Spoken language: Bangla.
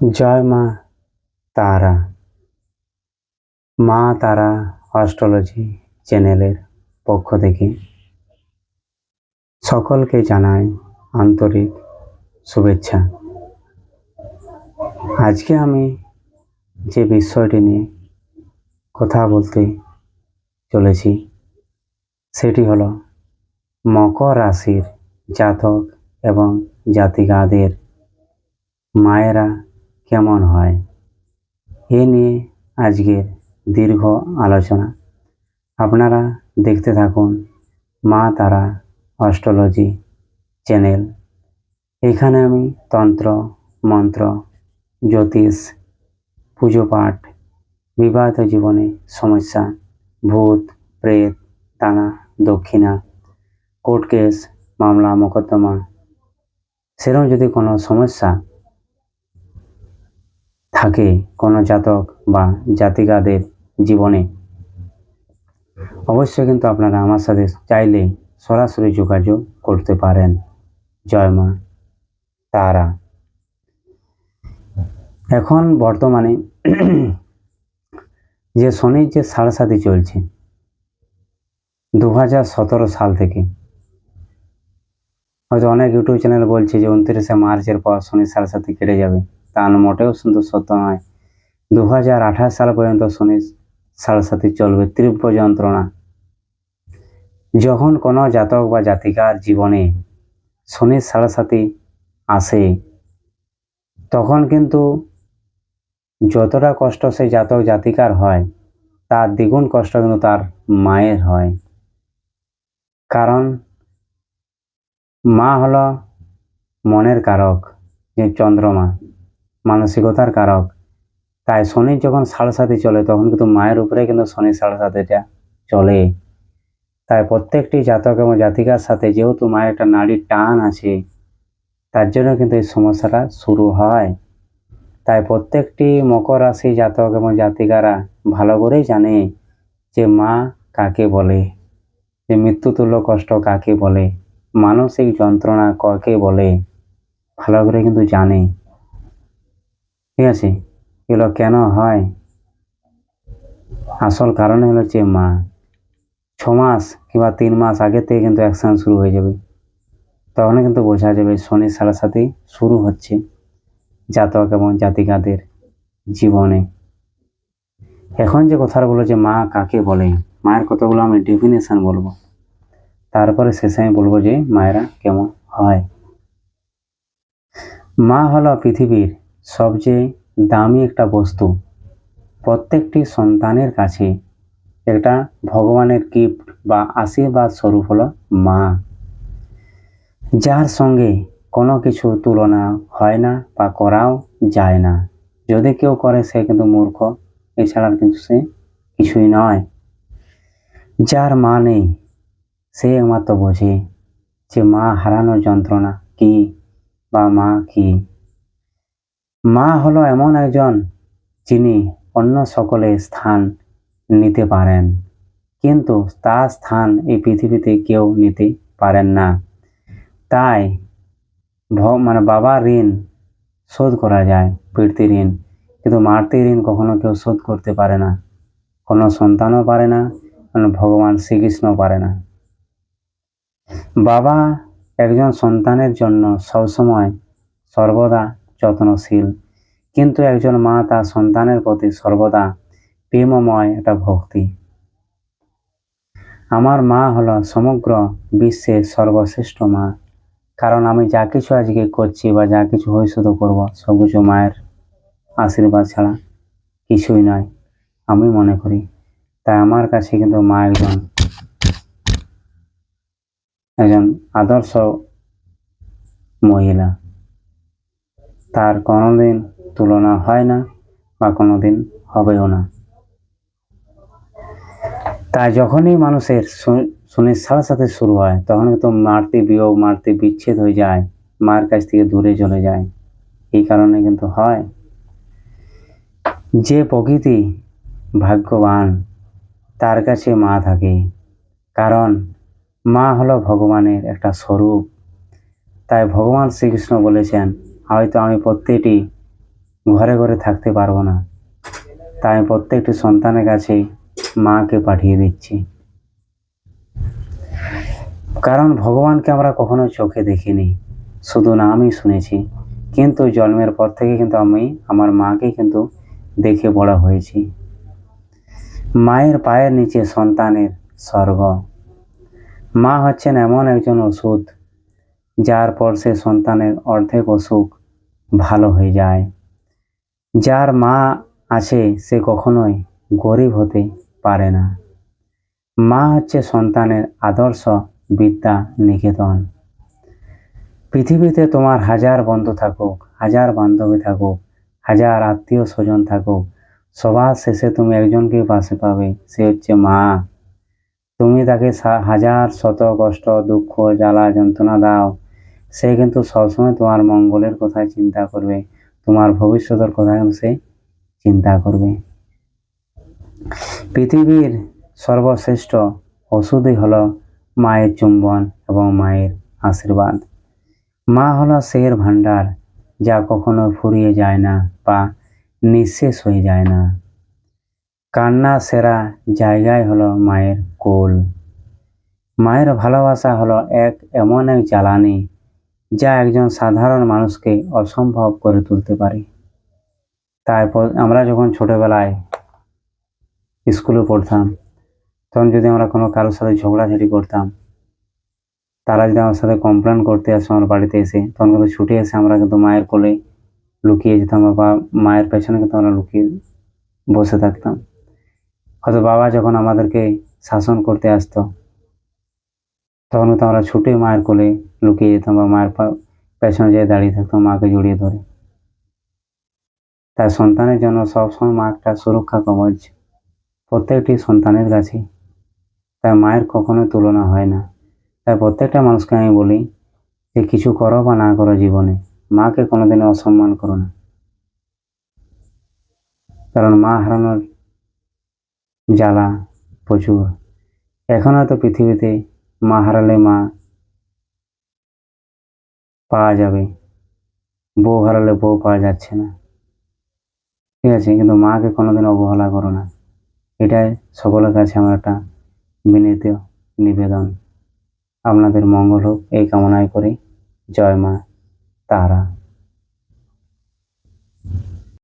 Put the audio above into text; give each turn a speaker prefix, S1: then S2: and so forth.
S1: জয় মা তারা। মা তারা অস্ট্রোলজি চ্যানেলের পক্ষ থেকে সকলকে জানাই আন্তরিক শুভেচ্ছা। আজকে আমি যে বিষয়টি নিয়ে কথা বলতে চলেছি, সেটি হলো মকর রাশির জাতক এবং জাতিকাদের মায়েরা কেমন হয়? এ নিয়ে আজকের দীর্ঘ আলোচনা। আপনারা দেখতে থাকুন মা তারা অস্ট্রোলজি চ্যানেল। এখানে আমি তন্ত্র, মন্ত্র, জ্যোতিষ, পুজো পাঠ, বিবাহিত জীবনে সমস্যা, ভূত, প্রেত টানা দক্ষিণা, কোর্ট কেস, মামলা, মোকদ্দমা, সেরকম যদি কোনো সমস্যা থাকে কোনো জাতক বা জাতিকাদের জীবনে। অবশ্যই কিন্তু আপনারা আমার সাথে চাইলে সরাসরি যোগাযোগ করতে পারেন। জয় মা তারা। এখন বর্তমানে যে শনির যে সাড়ে চলছে দু হাজার সতেরো সাল থেকে। হয়তো অনেক ইউটিউব চ্যানেল বলছে যে উনত্রিশে মার্চের পর শনি সাড়ে সাথে কেটে যাবে। তা মোটেও সত্য নয়। দু হাজার আঠাশ সাল পর্যন্ত শনি সাড়ে চলবে তীব্র যন্ত্রণা। যখন কোনো জাতক বা জাতিকার জীবনে শনির সাড়ে সাথে আসে, তখন কিন্তু যতটা কষ্ট সেই জাতক জাতিকার হয়, তার দ্বিগুণ কষ্ট কিন্তু তার মায়ের হয়। কারণ মা হলো মনের কারক, যে চন্দ্রমা। মানসিকতার কারক। তাই শনি যখন সাড়ে সাথে চলে, তখন কিন্তু মায়ের উপরে কিন্তু শনি সাড়ে চলে। তাই প্রত্যেকটি জাতক এবং জাতিকার সাথে যেহেতু মায়ের একটা নারীর টান আছে, তার জন্য কিন্তু এই সমস্যাটা শুরু হয়। তাই প্রত্যেকটি মকর রাশি জাতক এবং জাতিকারা ভালো করেই জানে যে মা কাকে বলে, যে মৃত্যুতুল্য কষ্ট কাকে বলে, মানসিক যন্ত্রণা কাকে বলে, ভালো করে কিন্তু জানে। ঠিক আছে, এগুলো কেন হয়? আসল কারণ হলো যে মা। ছ মাস কিংবা তিন মাস আগে থেকে কিন্তু অ্যাকশান শুরু হয়ে যাবে। তখন কিন্তু বোঝা যাবে শনির সাড়ে সাথে শুরু হচ্ছে জাতক এবং জাতিকাদের জীবনে। এখন যে কথাটা বলো যে মা কাকে বলে, মায়ের কথাগুলো আমি ডেফিনেশন বলব। তারপরে শেষে আমি বলব যে মায়েরা কেমন হয়। মা হলো পৃথিবীর সবচেয়ে দামি একটা বস্তু। প্রত্যেকটি সন্তানের কাছে একটা ভগবানের গিফট বা আশীর্বাদ স্বরূপ হলো মা। যার সঙ্গে কোনো কিছু তুলনা হয় না বা করাও যায় না। যদি কেউ করে, সে কিন্তু মূর্খ, এছাড়া কিন্তু সে কিছুই নয়। যার মা নেই, সে একমাত্র বোঝে যে মা হারানোর যন্ত্রণা কি বা মা কি। মা হলো এমন একজন যিনি অন্য সকলে স্থান নিতে পারেন, কিন্তু তার স্থান এই পৃথিবীতে কেউ নিতে পারেন না। তাই মানে বাবার ঋণ শোধ করা যায় প্রীতি ঋণ। কিন্তু মাতৃ ঋণ কখনো কেউ শোধ করতে পারে না। কোনো সন্তানও পারে না, কোনো ভগবান শ্রীকৃষ্ণও পারে না। বাবা একজন সন্তানের জন্য সবসময় সর্বদা যত্নশীল। কিন্তু একজন মা তার সন্তানের প্রতি সর্বদা প্রেমময় একটা ভক্তি। আমার মা হলো সমগ্র বিশ্বের সর্বশ্রেষ্ঠ মা। কারণ আমি যা কিছু আজকে করছি বা যা কিছু ভবিষ্যৎ করব, সব কিছু মায়ের আশীর্বাদ ছাড়া কিছুই নয়, আমি মনে করি। তাই আমার কাছে কিন্তু মা একজন একজন আদর্শ মহিলা। তার কোনোদিন তুলনা হয় না বা কোনোদিন হবেও না। তাই যখনই মানুষের শনির সাড়ে সাথে শুরু হয় তখন কিন্তু মারতে বিয়োগ, মারতে বিচ্ছেদ হয়ে যায়, মার কাছ থেকে দূরে চলে যায়। এই কারণে কিন্তু হয়। যে প্রকৃতি ভাগ্যবান, তার কাছে মা থাকে। কারণ মা হলো ভগবানের একটা স্বরূপ। তাই ভগবান শ্রীকৃষ্ণ বলেছেন হয়তো আমি প্রত্যেকটি ঘরে ঘরে থাকতে পারব না। তাই আমি প্রত্যেকটি সন্তানের কাছে মাকে পাঠিয়ে দিচ্ছি। কারণ ভগবানকে আমরা কখনো চোখে দেখিনি। শুধু নামই শুনেছি। কিন্তু জন্মের পর থেকে কিন্তু আমি আমার মাকে কিন্তু দেখে বড় হয়েছি। মায়ের পায়ের নিচে সন্তানের স্বর্গ। মা হচ্ছেন এমন একজন ওষুধ, যার পর সে সন্তানের অর্ধেক অসুখ ভালো হয়ে যায়। যার মা আছে, সে কখনোই গরিব হতে পারে না। মা হচ্ছে সন্তানের আদর্শ বিদ্যা নিকেতন। পৃথিবীতে তোমার হাজার বন্ধু থাকুক, হাজার বান্ধবী থাকুক, হাজার আত্মীয় স্বজন থাকুক, সবার শেষে তুমি একজনকে পাশে পাবে, সে হচ্ছে মা। তুমি তাকে হাজার শত কষ্ট, দুঃখ, জ্বালা, যন্ত্রণা দাও সে কিন্তু সবসময় তোমার মঙ্গলের কথা চিন্তা করবে, তোমার ভবিষ্যতের কথা কিন্তু সে চিন্তা করবে। পৃথিবীর সর্বশ্রেষ্ঠ ওষুধই হলো মায়ের চুম্বন এবং মায়ের আশীর্বাদ। মা হলো সের ভাণ্ডার, যা কখনো ফুরিয়ে যায় না বা নিঃশেষ হয়ে যায় না। কান্না সেরা জায়গায় হলো মায়ের কোল। মায়ের ভালোবাসা হলো এক এমন এক জ্বালানি যা একজন সাধারণ মানুষকে অসম্ভব করে তুলতে পারে। তারপর আমরা যখন ছোটোবেলায় স্কুলে পড়তাম, তখন যদি আমরা কোনো কারোর সাথে ঝগড়াঝাটি করতাম, তারা যদি আমার সাথে কমপ্লেন করতে আসে আমার বাড়িতে এসে, তখন কিন্তু ছুটে এসে আমরা কিন্তু মায়ের কোলে লুকিয়ে যেতাম বা মায়ের পেছনে কিন্তু আমরা লুকিয়ে বসে থাকতাম। হয়তো বাবা যখন আমাদেরকে শাসন করতে আসতো, তখন কিন্তু আমরা ছুটে মায়ের কোলে লুকিয়ে যেতাম বা মায়ের পেছনে যেয়ে দাঁড়িয়ে থাকতাম, মাকে জড়িয়ে ধরে। তার সন্তানের জন্য সবসময় মা একটা সুরক্ষা কবচ। প্রত্যেকটি সন্তানের কাছে। তার মায়ের কখনো তুলনা হয় না। তাই প্রত্যেকটা মানুষকে আমি বলি যে, কিছু করো বা না করো জীবনে, মাকে কোনোদিনও অসম্মান করো না। কারণ মা হারানোর জ্বালা প্রচুর। এখন হয়তো পৃথিবীতে মা হারালে মা পাওয়া যাবে। বউ হারালে বউ পাওয়া যাচ্ছে না। ঠিক আছে, কিন্তু মাকে কোনোদিন অবহেলা করো না। এটাই সকলের কাছে আমার একটা বিনীত নিবেদন। আপনাদের মঙ্গল হোক, এই কামনায় করি। জয় মা তারা।